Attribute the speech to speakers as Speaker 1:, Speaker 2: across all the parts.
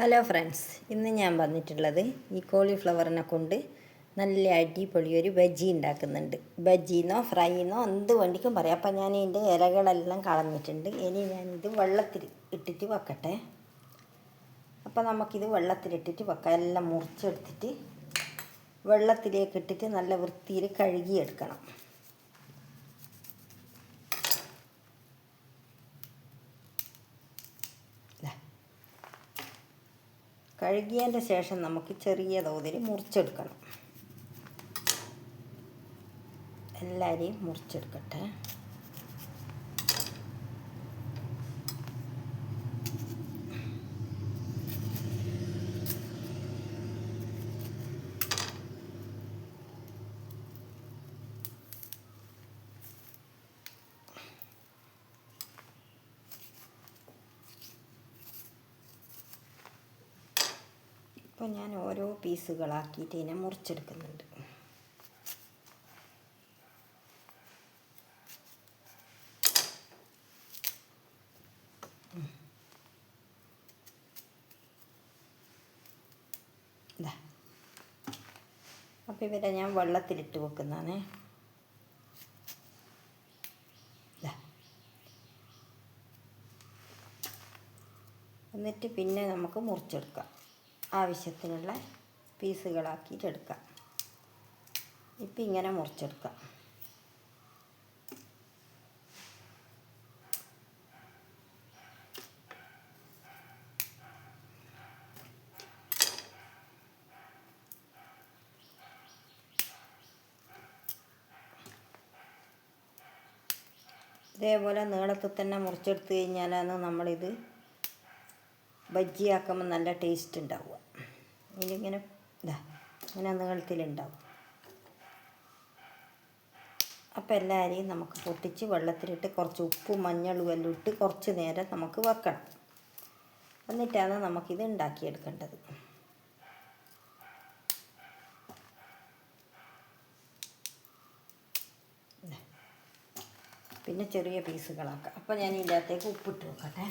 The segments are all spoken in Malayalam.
Speaker 1: ഹലോ ഫ്രണ്ട്സ് ഇന്ന് ഞാൻ വന്നിട്ടുള്ളത് ഈ കോളിഫ്ലവറിനെ കൊണ്ട് നല്ല അടിപൊളി ഒരു ബജ്ജി ഉണ്ടാക്കുന്നുണ്ട്. ബജ്ജിന്നോ ഫ്രൈന്നോ എന്ത് വേണ്ടിക്കും പറയാം. അപ്പം ഞാൻ ഇതിന്റെ ഇലകളെല്ലാം കളഞ്ഞിട്ടുണ്ട്. ഇനി ഞാനിത് വെള്ളത്തിൽ ഇട്ടിട്ട് വെക്കട്ടെ. അപ്പോൾ നമുക്കിത് വെള്ളത്തിലിട്ടിട്ട് വെക്കാം. എല്ലാം മുറിച്ചെടുത്തിട്ട് വെള്ളത്തിലേക്ക് ഇട്ടിട്ട് നല്ല വൃത്തിയിൽ കഴുകിയെടുക്കണം. കഴുകിയതിന്റെ ശേഷം നമുക്ക് ചെറിയ തോതിൽ മുറിച്ചെടുക്കണം. എല്ലാവരെയും മുറിച്ചെടുക്കട്ടെ. അപ്പോൾ ഞാൻ ഓരോ പീസുകളാക്കിയിട്ട് ഇതിനെ മുറിച്ചെടുക്കുന്നുണ്ട്. ഇതാ അപ്പോൾ ഇവരെ ഞാൻ വെള്ളത്തിലിട്ട് വെക്കുന്നതാണ്. എന്നിട്ട് പിന്നെ നമുക്ക് മുറിച്ചെടുക്കാം. ആവശ്യത്തിനുള്ള പീസുകളാക്കിയിട്ട് എടുക്കാം. ഇപ്പം ഇങ്ങനെ മുറിച്ചെടുക്കാം. ഇതേപോലെ നീളത്തിൽ തന്നെ മുറിച്ചെടുത്ത് കഴിഞ്ഞാലാണ് നമ്മളിത് ബജ്ജിയാക്കുമ്പോൾ നല്ല ടേസ്റ്റ് ഉണ്ടാവുക. ഇതിങ്ങനെ ഇതാ ഇങ്ങനെ നീളത്തിലുണ്ടാവും. അപ്പം എല്ലാവരെയും നമുക്ക് പൊട്ടിച്ച് വെള്ളത്തിലിട്ട് കുറച്ച് ഉപ്പും മഞ്ഞളും എല്ലാം ഇട്ട് കുറച്ച് നേരം നമുക്ക് വെക്കണം. എന്നിട്ടാണ് നമുക്കിത് ഉണ്ടാക്കിയെടുക്കേണ്ടത്. പിന്നെ ചെറിയ പീസുകളാക്കാം അപ്പോൾ ഞാൻ ഇതിന്റെ അകത്തേക്ക് ഉപ്പിട്ട് വെക്കട്ടെ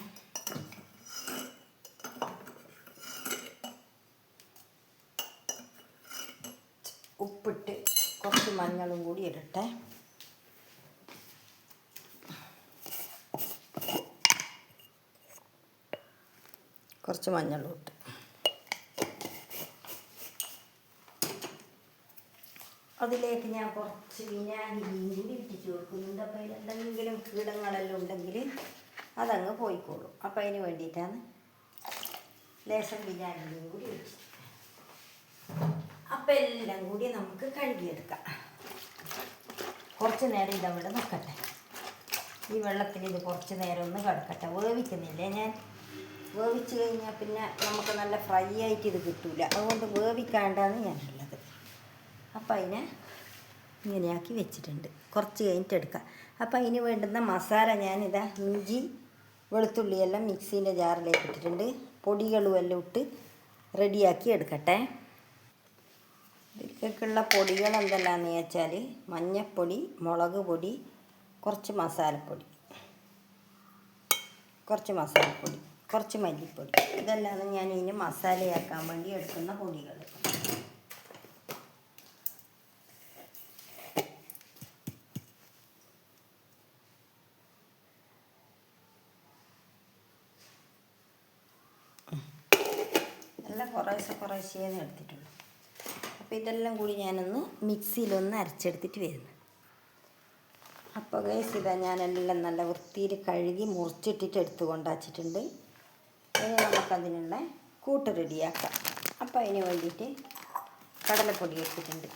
Speaker 1: ഉപ്പിട്ട് കുറച്ച് മഞ്ഞളും കൂടി ഇടട്ടെ കുറച്ച് മഞ്ഞളും ഇട്ട്. അതിലേക്ക് ഞാൻ കുറച്ച് ഞാൻ കൂടി ഇട്ടിട്ട് കൊടുക്കുന്നുണ്ട്. അപ്പോൾ അതിലെന്തെങ്കിലും കീടങ്ങളെല്ലാം ഉണ്ടെങ്കിൽ അതങ്ങ് പോയിക്കോളും. അപ്പോൾ അതിന് വേണ്ടിയിട്ടാണ് ലേശം വിനാഗിരിയും കൂടി ഒഴിച്ചത് അപ്പം എല്ലാം കൂടി നമുക്ക് കഴുകിയെടുക്കാം. കുറച്ച് നേരം ഇതവിടെ നിൽക്കട്ടെ. ഈ വെള്ളത്തിൽ ഇത് കുറച്ച് നേരം ഒന്ന് കിടക്കട്ടെ. വേവിക്കുന്നില്ലേ ഞാൻ? വേവിച്ച് കഴിഞ്ഞാൽ പിന്നെ നമുക്ക് നല്ല ഫ്രൈ ആയിട്ട് ഇത് കിട്ടൂല. അതുകൊണ്ട് വേവിക്കാണ്ടാണ് ഞാനുള്ളത്. അപ്പം അതിനെ ഇങ്ങനെയാക്കി വെച്ചിട്ടുണ്ട്. കുറച്ച് കഴിഞ്ഞിട്ട് എടുക്കാം. അപ്പം അതിന് വേണ്ടുന്ന മസാല ഞാനിതാ ഇഞ്ചി വെളുത്തുള്ളിയെല്ലാം മിക്സീന്റെ ജാറിലേക്ക് ഇട്ടിട്ടുണ്ട്. പൊടികളും എല്ലാം ഇട്ട് റെഡിയാക്കി എടുക്കട്ടെ. ഇതിലേക്കുള്ള പൊടികൾ എന്തെല്ലാന്ന് വെച്ചാൽ മഞ്ഞൾപ്പൊടി മുളക് പൊടി കുറച്ച് മസാലപ്പൊടി. കുറച്ച് മസാലപ്പൊടി. കുറച്ച് മല്ലിപ്പൊടി. ഇതല്ലാതെ ഞാൻ ഇതിന് മസാലയാക്കാൻ വേണ്ടി എടുക്കുന്ന പൊടികൾ. എല്ലാം കുറേശ്ശെ കുറേശ്ശേന്ന് എടുത്തിട്ടുള്ളൂ. അപ്പോൾ ഇതെല്ലാം കൂടി ഞാനൊന്ന് മിക്സിയിലൊന്ന് അരച്ചെടുത്തിട്ട് വരുന്നു. അപ്പോൾ ഗൈസ് ഇതാ ഞാനെല്ലാം നല്ല വൃത്തിയിൽ കഴുകി മുറിച്ചിട്ടിട്ട് എടുത്ത് കൊണ്ടാച്ചിട്ടുണ്ട് ഇനി നമുക്കതിനുള്ള കൂട്ട് റെഡിയാക്കാം. അപ്പം അതിന് വേണ്ടിയിട്ട് കടലപ്പൊടി എടുത്തിട്ടുണ്ട്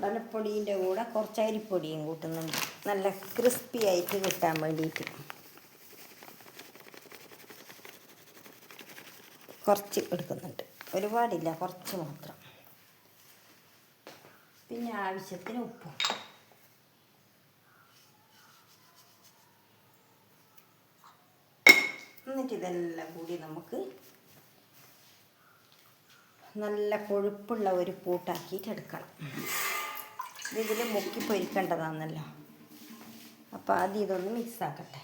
Speaker 1: കടലപ്പൊടീന്റെ കൂടെ കുറച്ച് അരിപ്പൊടിയും കൂട്ടുന്നുണ്ട്. നല്ല ക്രിസ്പി ആയിട്ട് കിട്ടാൻ വേണ്ടിയിട്ട് കുറച്ച് എടുക്കുന്നുണ്ട്. ഒരുപാടില്ല കുറച്ച് മാത്രം. പിന്നെ ആവശ്യത്തിന് ഉപ്പും. എന്നിട്ട് ഇതെല്ലാം കൂടി നമുക്ക് നല്ല കൊഴുപ്പുള്ള ഒരു കൂട്ടാക്കിയിട്ട് എടുക്കണം ഇതിൽ മുക്കി പൊരിക്കേണ്ടതാണല്ലോ. അപ്പോൾ ആദ്യം ഇതൊന്ന് മിക്സ് ആക്കട്ടെ.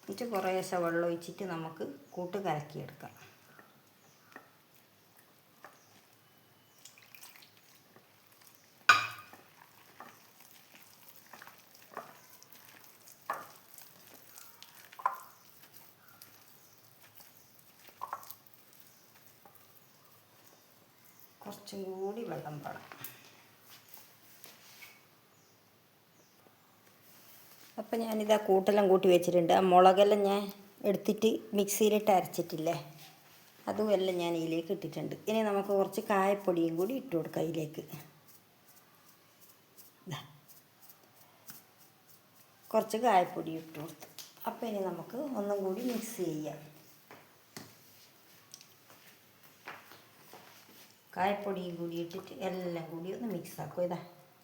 Speaker 1: എന്നിട്ട് കുറേശ്ശെ വെള്ളം ഒഴിച്ചിട്ട് നമുക്ക് കൂട്ട് കലക്കിയെടുക്കാം. കുറച്ചും കൂടി വെള്ളം വേണം അപ്പം ഞാനിതാ കൂട്ടെല്ലാം കൂട്ടി വെച്ചിട്ടുണ്ട്. ആ മുളകെല്ലാം ഞാൻ എടുത്തിട്ട് മിക്സിയിലിട്ട് അരച്ചിട്ടില്ലേ? അതും എല്ലാം ഞാൻ ഇതിലേക്ക് ഇട്ടിട്ടുണ്ട്. ഇനി നമുക്ക് കുറച്ച് കായപ്പൊടിയും കൂടി ഇട്ട് കൊടുക്കാം ഇതിലേക്ക്. കുറച്ച് കായപ്പൊടി ഇട്ട് കൊടുത്തു. അപ്പം ഇനി നമുക്ക് ഒന്നും കൂടി മിക്സ് ചെയ്യാം. കായപ്പൊടിയും കൂടി ഇട്ടിട്ട് എല്ലാം കൂടി ഒന്ന് മിക്സ് ആക്കും. ഇതാ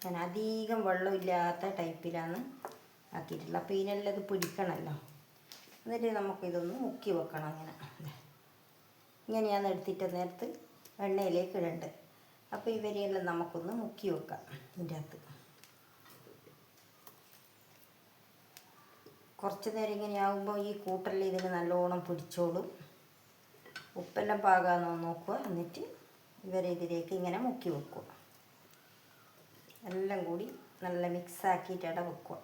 Speaker 1: ഞാൻ അധികം വെള്ളമില്ലാത്ത ടൈപ്പിലാണ് ആക്കിയിട്ടുള്ളത്. അപ്പോൾ ഇതിനെല്ലാം ഇത് പിടിക്കണമല്ലോ എന്നിട്ട് നമുക്കിതൊന്ന് മുക്കി വെക്കണം അങ്ങനെ. ഇങ്ങനെ ഇങ്ങനെയാണ് എടുത്തിട്ട് നേരത്ത് എണ്ണയിലേക്ക് ഇടണ്ട്. അപ്പോൾ ഇവരെയെല്ലാം നമുക്കൊന്ന് മുക്കി വെക്കാം ഇതിന്റെ അകത്ത്. കുറച്ച് നേരം ഇങ്ങനെ ആകുമ്പോൾ ഈ കൂട്ടലിൽ ഇതിന് നല്ലോണം പിടിച്ചോളും. ഉപ്പെല്ലാം പാകാമെന്ന് നോക്കുക. എന്നിട്ട് ഇവരെ ഇതിലേക്ക് ഇങ്ങനെ മുക്കി വെക്കുക. എല്ലാം കൂടി നല്ല മിക്സ് ആക്കിയിട്ട് വെക്കുക.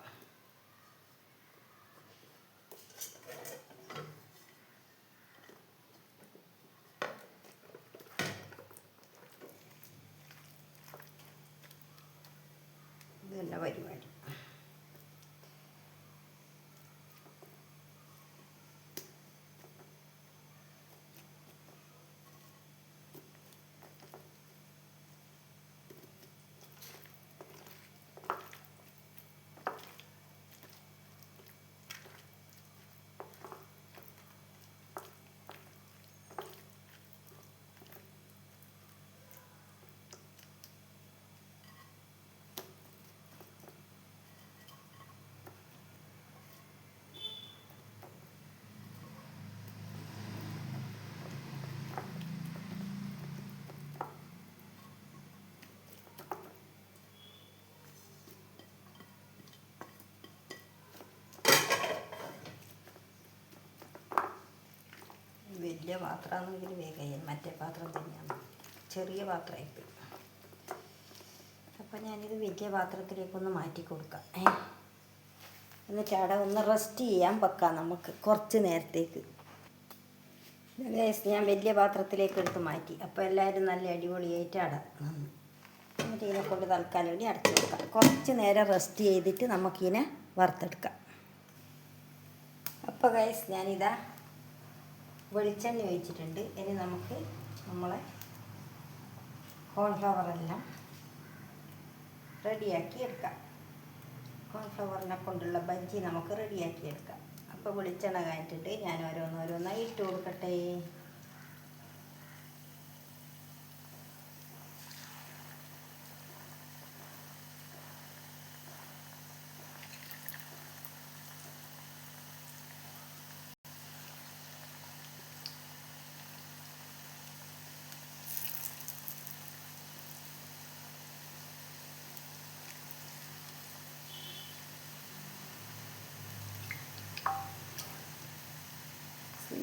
Speaker 1: ഇതല്ല പരിപാടി? വലിയ പാത്രമാണെങ്കിൽ വേഗം മറ്റേ പാത്രം തന്നെയാണ് ചെറിയ പാത്രമായിപ്പോയി അപ്പം ഞാനിത് വലിയ പാത്രത്തിലേക്കൊന്ന് മാറ്റി കൊടുക്കാം. ഏ? എന്നിട്ട് അവിടെ ഒന്ന് റെസ്റ്റ് ചെയ്യാൻ വെക്കാം നമുക്ക് കുറച്ച് നേരത്തേക്ക്. ഞാൻ വലിയ പാത്രത്തിലേക്ക് എടുത്ത് മാറ്റി. അപ്പോൾ എല്ലാവരും നല്ല അടിപൊളിയായിട്ട് അട നിന്നു എന്നിട്ട് ഇതിനെ കൊണ്ട് തൽക്കാലം വേണ്ടി അടച്ചു വെക്കാം. കുറച്ച് നേരം റെസ്റ്റ് ചെയ്തിട്ട് നമുക്കിതിനെ വറുത്തെടുക്കാം. അപ്പോൾ ഗൈസ് ഞാനിതാ വെളിച്ചെണ്ണ ഒഴിച്ചിട്ടുണ്ട്. ഇനി നമുക്ക് നമ്മളെ കോൺഫ്ലവറെല്ലാം റെഡിയാക്കി എടുക്കാം. കോൺഫ്ലവറിനെ കൊണ്ടുള്ള ബജ്ജി നമുക്ക് റെഡിയാക്കി എടുക്കാം. അപ്പോൾ വെളിച്ചെണ്ണ കാറ്റിട്ട് ഞാൻ ഓരോന്നോരോന്നായി ഇട്ട് കൊടുക്കട്ടെ.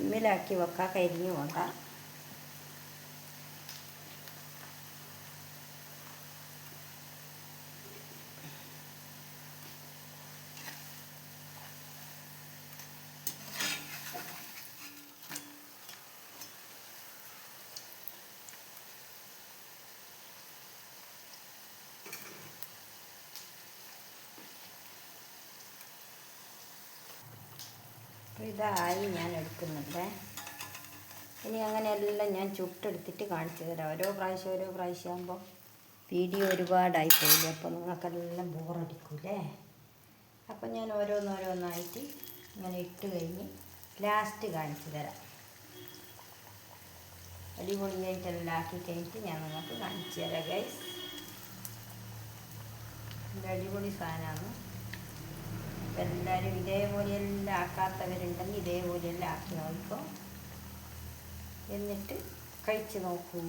Speaker 1: സിമ്മിലാക്കി വെക്കാം കരിഞ്ഞു പോണ്ട. അപ്പോൾ ഇതായി ഞാൻ എടുക്കുന്നുണ്ട്. ഇനി അങ്ങനെയെല്ലാം ഞാൻ ചുട്ടെടുത്തിട്ട് കാണിച്ചു തരാം. ഓരോ പ്രാവശ്യം ഓരോ പ്രാവശ്യം ആകുമ്പോൾ വീഡിയോ ഒരുപാടായി പോകില്ലേ അപ്പോൾ നിങ്ങൾക്കെല്ലാം ബോറടിക്കൂലേ? അപ്പോൾ ഞാൻ ഓരോന്നോരോന്നായിട്ട് ഇങ്ങനെ ഇട്ട് കഴിഞ്ഞ് ലാസ്റ്റ് കാണിച്ചു തരാം. അടിപൊളിയായിട്ടെല്ലാം ആക്കി കഴിഞ്ഞിട്ട് ഞാൻ നിങ്ങൾക്ക് കാണിച്ചു തരാം ഗൈസ് അടിപൊളി സാധനമാണ്. അപ്പം എല്ലാവരും ഇതേപോലെയെല്ലാം ആക്കാത്തവരുണ്ടെങ്കിൽ ഇതേപോലെയെല്ലാം ആക്കി നോക്കിക്കോ എന്നിട്ട് കഴിച്ച് നോക്കൂ.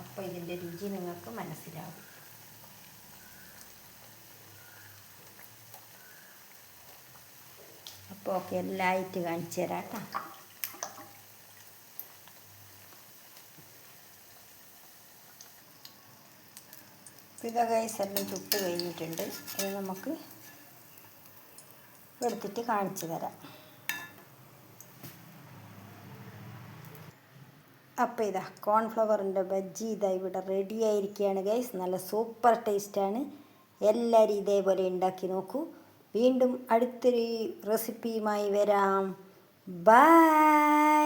Speaker 1: അപ്പോൾ ഇതിന്റെ രുചി നിങ്ങൾക്ക് മനസ്സിലാവും. അപ്പോൾ ഓക്കെ എല്ലായിട്ട് കാണിച്ചു തരാം കേട്ടോ. ഇതാ ഗൈസ് എല്ലാം ചുട്ട് കഴിഞ്ഞിട്ടുണ്ട്. അത് നമുക്ക് എടുത്തിട്ട് കാണിച്ചു തരാം. അപ്പോൾ ഇതാ കോൺഫ്ലവറിന്റെ ബജ്ജി ഇതാ ഇവിടെ റെഡി ആയിരിക്കുകയാണ് ഗൈസ് നല്ല സൂപ്പർ ടേസ്റ്റാണ് എല്ലാവരും ഇതേപോലെ ഉണ്ടാക്കി നോക്കൂ. വീണ്ടും അടുത്തൊരു റെസിപ്പിയുമായി വരാം. ബൈ